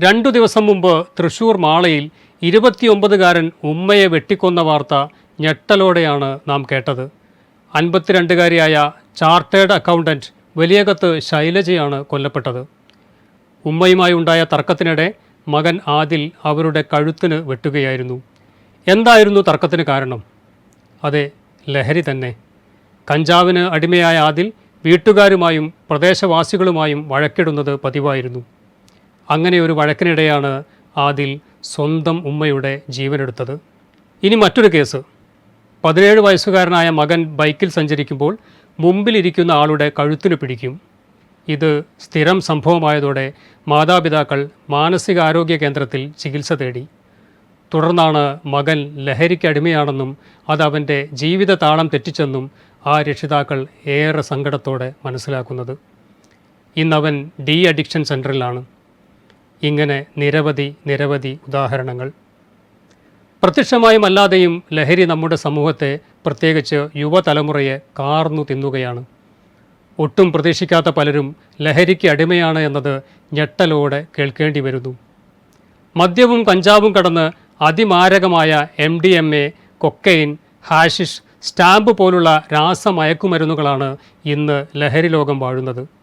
രണ്ടു ദിവസം മുമ്പ് തൃശൂർ മാളയിൽ ഇരുപത്തിയൊമ്പതുകാരൻ ഉമ്മയെ വെട്ടിക്കൊന്ന വാർത്ത ഞെട്ടലോടെയാണ് നാം കേട്ടത്. അൻപത്തിരണ്ടുകാരിയായ ചാർട്ടേഡ് അക്കൗണ്ടന്റ് വലിയകത്ത് ശൈലജയാണ് കൊല്ലപ്പെട്ടത്. ഉമ്മയുമായി ഉണ്ടായ തർക്കത്തിനിടെ മകൻ ആദിൽ അവരുടെ കഴുത്തിന് വെട്ടുകയായിരുന്നു. എന്തായിരുന്നു തർക്കത്തിന് കാരണം? അതെ ലഹരി തന്നെ. കഞ്ചാവിന് അടിമയായ ആദിൽ വീട്ടുകാരുമായും പ്രദേശവാസികളുമായും വഴക്കിടുന്നത് പതിവായിരുന്നു. അങ്ങനെ ഒരു വഴക്കിനിടെയാണ് ആദിൽ സ്വന്തം ഉമ്മയുടെ ജീവനെടുത്തത്. ഇനി മറ്റൊരു കേസ്. പതിനേഴ് വയസ്സുകാരനായ മകൻ ബൈക്കിൽ സഞ്ചരിക്കുമ്പോൾ മുമ്പിലിരിക്കുന്ന ആളുടെ കഴുത്തിന് പിടിക്കും. ഇത് സ്ഥിരം സംഭവമായതോടെ മാതാപിതാക്കൾ മാനസികാരോഗ്യ കേന്ദ്രത്തിൽ ചികിത്സ തേടി. തുടർന്നാണ് മകൻ ലഹരിക്ക് അടിമയാണെന്നും അത് അവന്റെ ജീവിത താളം തെറ്റിച്ചെന്നും ആ രക്ഷിതാക്കൾ ഏറെ സങ്കടത്തോടെ മനസ്സിലാക്കുന്നത്. ഇന്നവൻ ഡി അഡിക്ഷൻ സെന്ററിലാണ് ഇങ്ങനെ നിരവധി നിരവധി ഉദാഹരണങ്ങൾ. പ്രത്യക്ഷമായും അല്ലാതെയും ലഹരി നമ്മുടെ സമൂഹത്തെ പ്രത്യേകിച്ച് യുവതലമുറയെ കാർന്നു തിന്നുകയാണ്. ഒട്ടും പ്രതീക്ഷിക്കാത്ത പലരും ലഹരിക്ക് അടിമയാണ് എന്നത് ഞെട്ടലോടെ കേൾക്കേണ്ടി വരുന്നു. മദ്യവും കഞ്ചാവും കടന്ന് അതിമാരകമായ M D M A cocaine hashish stamp പോലുള്ള രാസമയക്കുമരുന്നുകളാണ് ഇന്ന് ലഹരി ലോകം വാഴുന്നത്.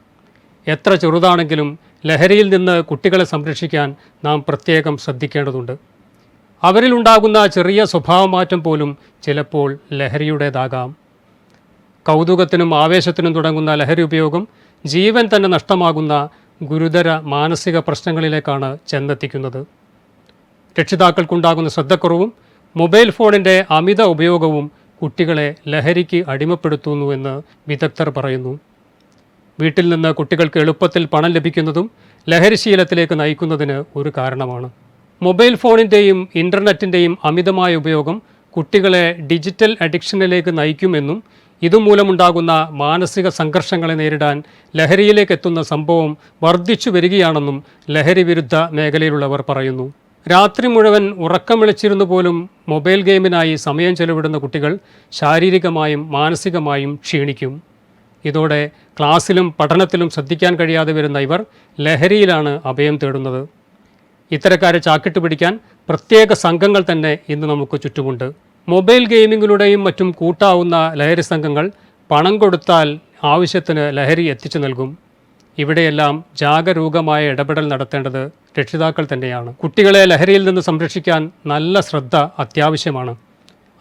എത്ര ചെറുതാണെങ്കിലും ലഹരിയിൽ നിന്ന് കുട്ടികളെ സംരക്ഷിക്കാൻ നാം പ്രത്യേകം ശ്രദ്ധിക്കേണ്ടതുണ്ട്. അവരിലുണ്ടാകുന്ന ചെറിയ സ്വഭാവമാറ്റം പോലും ചിലപ്പോൾ ലഹരിയുടേതാകാം. കൗതുകത്തിനും ആവേശത്തിനും തുടങ്ങുന്ന ലഹരി ഉപയോഗം ജീവൻ തന്നെ നഷ്ടമാകുന്ന ഗുരുതര മാനസിക പ്രശ്നങ്ങളിലേക്കാണ് ചെന്നെത്തിക്കുന്നത്. രക്ഷിതാക്കൾക്കുണ്ടാകുന്ന ശ്രദ്ധക്കുറവും മൊബൈൽ ഫോണിന്റെ അമിത ഉപയോഗവും കുട്ടികളെ ലഹരിക്ക് അടിമപ്പെടുത്തുന്നുവെന്ന് വിദഗ്ധർ പറയുന്നു. വീട്ടിൽ നിന്ന് കുട്ടികൾക്ക് എളുപ്പത്തിൽ പണം ലഭിക്കുന്നതും ലഹരിശീലത്തിലേക്ക് നയിക്കുന്നതിന് ഒരു കാരണമാണ്. മൊബൈൽ ഫോണിന്റെയും ഇന്റർനെറ്റിന്റെയും അമിതമായ ഉപയോഗം കുട്ടികളെ ഡിജിറ്റൽ അഡിക്ഷനിലേക്ക് നയിക്കുമെന്നും ഇതുമൂലമുണ്ടാകുന്ന മാനസിക സംഘർഷങ്ങളെ നേരിടാൻ ലഹരിയിലേക്ക് എത്തുന്ന സംഭവം വർദ്ധിച്ചു വരികയാണെന്നും ലഹരി വിരുദ്ധ മേഖലയിലുള്ളവർ പറയുന്നു. രാത്രി മുഴുവൻ ഉറക്കം വിളിച്ചിരുന്നു പോലും മൊബൈൽ ഗെയിമിനായി സമയം ചെലവിടുന്ന കുട്ടികൾ ശാരീരികമായും മാനസികമായും ക്ഷീണിക്കും. ഇതോടെ ക്ലാസ്സിലും പഠനത്തിലും ശ്രദ്ധിക്കാൻ കഴിയാതെ വരുന്ന ഇവർ ലഹരിയിലാണ് അഭയം തേടുന്നത്. ഇത്തരക്കാരെ ചാക്കിട്ട് പിടിക്കാൻ പ്രത്യേക സംഘങ്ങൾ തന്നെ ഇന്ന് നമുക്ക് ചുറ്റുമുണ്ട്. മൊബൈൽ ഗെയിമിങ്ങിലൂടെയും മറ്റും കൂട്ടാവുന്ന ലഹരി സംഘങ്ങൾ പണം കൊടുത്താൽ ആവശ്യത്തിന് ലഹരി എത്തിച്ചു നൽകും. ഇവിടെയെല്ലാം ജാഗരൂകമായ ഇടപെടൽ നടത്തേണ്ടത് രക്ഷിതാക്കൾ തന്നെയാണ്. കുട്ടികളെ ലഹരിയിൽ നിന്ന് സംരക്ഷിക്കാൻ നല്ല ശ്രദ്ധ അത്യാവശ്യമാണ്.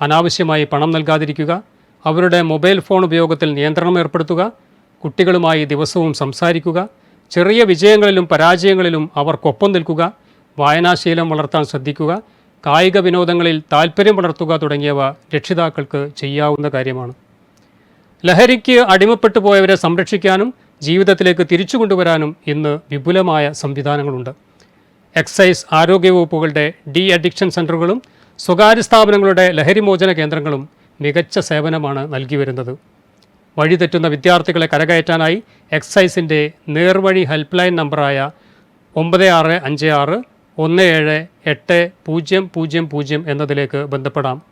അനാവശ്യമായി പണം നൽകാതിരിക്കുക അവരുടെ മൊബൈൽ ഫോൺ ഉപയോഗത്തിൽ നിയന്ത്രണം ഏർപ്പെടുത്തുക കുട്ടികളുമായി ദിവസവും സംസാരിക്കുക ചെറിയ വിജയങ്ങളിലും പരാജയങ്ങളിലും അവർക്കൊപ്പം നിൽക്കുക വായനാശീലം വളർത്താൻ ശ്രദ്ധിക്കുക കായിക വിനോദങ്ങളിൽ താൽപ്പര്യം വളർത്തുക തുടങ്ങിയവ രക്ഷിതാക്കൾക്ക് ചെയ്യാവുന്ന കാര്യമാണ്. ലഹരിക്ക് അടിമപ്പെട്ടു പോയവരെ സംരക്ഷിക്കാനും ജീവിതത്തിലേക്ക് തിരിച്ചു കൊണ്ടുവരാനും ഇന്ന് വിപുലമായ സംവിധാനങ്ങളുണ്ട്. എക്സൈസ് ആരോഗ്യവകുപ്പുകളുടെ ഡി അഡിക്ഷൻ സെന്ററുകളും സ്വകാര്യ സ്ഥാപനങ്ങളുടെ ലഹരിമോചന കേന്ദ്രങ്ങളും മികച്ച സേവനമാണ് നൽകി വരുന്നത്. വഴിതെറ്റുന്ന വിദ്യാർത്ഥികളെ കരകയറ്റാനായി എക്സൈസിന്റെ നേർവഴി ഹെൽപ്പ് ലൈൻ നമ്പറായ ഒമ്പത് ആറ് അഞ്ച് ആറ് ഒന്ന് ഏഴ് എട്ട് പൂജ്യം പൂജ്യം പൂജ്യം എന്നതിലേക്ക് ബന്ധപ്പെടാം.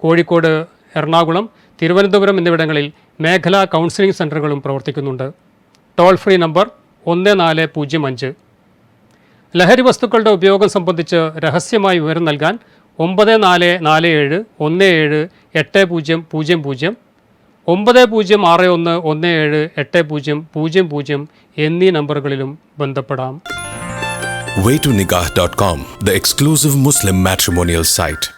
കോഴിക്കോട് എറണാകുളം തിരുവനന്തപുരം എന്നിവിടങ്ങളിൽ മേഖലാ കൗൺസിലിംഗ് സെന്ററുകളും പ്രവർത്തിക്കുന്നുണ്ട്. ടോൾ ഫ്രീ നമ്പർ ഒന്ന് നാല് പൂജ്യം അഞ്ച്. ലഹരി വസ്തുക്കളുടെ ഉപയോഗം സംബന്ധിച്ച് രഹസ്യമായി വിവരം നൽകാൻ ഒമ്പത് നാല് നാല് ഏഴ് ഒന്ന് ഏഴ് എട്ട് പൂജ്യം പൂജ്യം പൂജ്യം ഒമ്പത് പൂജ്യം ആറ് ഒന്ന് ഒന്ന് ഏഴ് എട്ട് പൂജ്യം പൂജ്യം പൂജ്യം എന്നീ നമ്പറുകളിലും ബന്ധപ്പെടാം waytonikah.com, the exclusive Muslim matrimonial site.